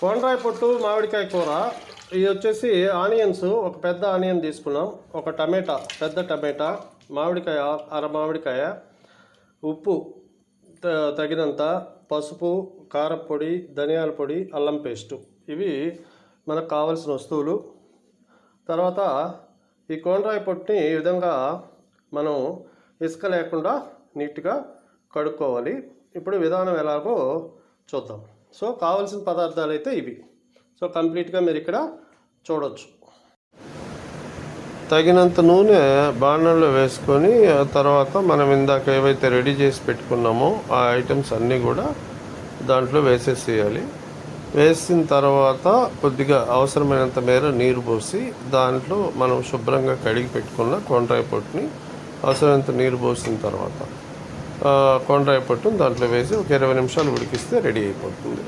కోనరాయి పొట్టు మామిడికాయ కూర. ఇది వచ్చేసి ఆనియన్స్. ఒక పెద్ద ఆనియన్ తీసుకున్నాం. ఒక టమాటా పెద్ద టమాటా మామిడికాయ అర మామిడికాయ. ఉప్పు త- తగినంత పసుపు కారపొడి ధనియాల పొడి అల్లం పేస్టు. ఇవి మనకు కావాల్సిన వస్తువులు. తర్వాత ఈ కోనరాయి పొట్టుని ఈ విధంగా మనం ఇసుక లేకుండా నీట్గా కడుక్కోవాలి. ఇప్పుడు విధానం ఎలాగో చూద్దాం. సో కావాల్సిన పదార్థాలు అయితే ఇవి. సో కంప్లీట్గా మీరు ఇక్కడ చూడవచ్చు తగినంత నూనె బాణంలో వేసుకొని తర్వాత మనం ఇందాక ఏవైతే రెడీ చేసి పెట్టుకున్నామో ఆ ఐటమ్స్ అన్నీ కూడా దాంట్లో వేసేసేయాలి. వేసిన తర్వాత కొద్దిగా అవసరమైనంత మేర నీరు పోసి దాంట్లో మనం శుభ్రంగా కడిగి పెట్టుకున్న కొండ్రాయి పొట్టుని అవసరమైనంత నీరు పోసిన తర్వాత కొండ్రాయి పట్టును దాంట్లో వేసి ఒక ఇరవై నిమిషాలు ఉడికిస్తే రెడీ అయిపోతుంది.